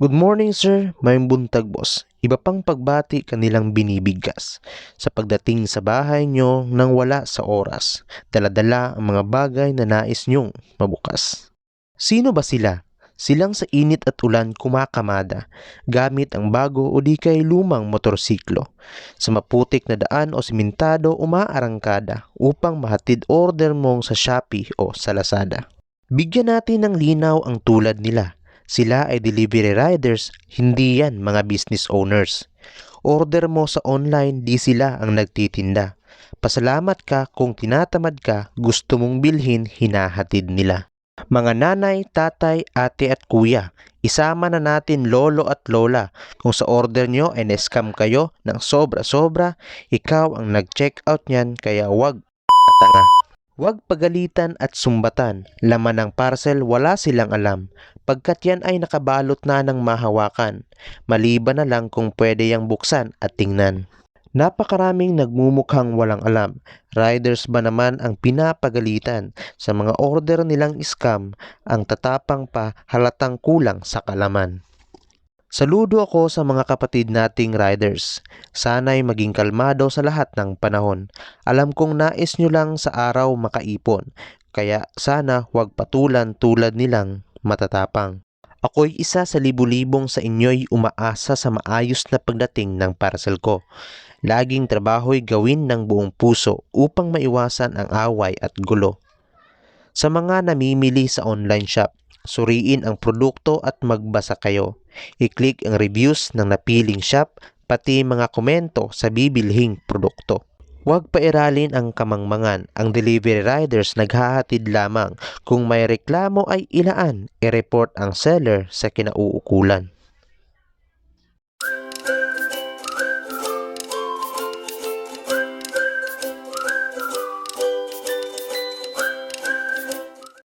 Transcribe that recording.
Good morning sir, may buntag boss. Iba pang pagbati kanilang binibigkas. Sa pagdating sa bahay nyo nang wala sa oras, daladala ang mga bagay na nais nyong mabukas. Sino ba sila? Silang sa init at ulan kumakamada, gamit ang bago o di kay lumang motorsiklo. Sa maputik na daan o simentado umaarangkada upang mahatid order mong sa Shopee o sa Lazada. Bigyan natin ng linaw ang tulad nila. Sila ay delivery riders, hindi yan mga business owners. Order mo sa online, di sila ang nagtitinda. Pasalamat ka kung tinatamad ka, gusto mong bilhin, hinahatid nila. Mga nanay, tatay, ate at kuya, isama na natin lolo at lola. Kung sa order nyo ay na-scam kayo ng sobra-sobra, ikaw ang nag-check out niyan kaya wag tanga. Huwag pagalitan at sumbatan. Laman ng parcel wala silang alam. Pagkat yan ay nakabalot na ng mahawakan. Maliban na lang kung pwede yang buksan at tingnan. Napakaraming nagmumukhang walang alam. Riders ba naman ang pinapagalitan sa mga order nilang scam ang tatapang pa halatang kulang sa kalaman. Saludo ako sa mga kapatid nating riders. Sana'y maging kalmado sa lahat ng panahon. Alam kong nais nyo lang sa araw makaipon. Kaya sana huwag patulan tulad nilang matatapang. Ako'y isa sa libu-libong sa inyo'y umaasa sa maayos na pagdating ng parcel ko. Laging trabaho'y gawin ng buong puso upang maiwasan ang away at gulo. Sa mga namimili sa online shop, suriin ang produkto at magbasa kayo. I-click ang reviews ng napiling shop pati mga komento sa bibilhing produkto. Huwag pairalin ang kamangmangan. Ang delivery riders naghahatid lamang. Kung may reklamo ay ilaan, i-report ang seller sa kinauukulan.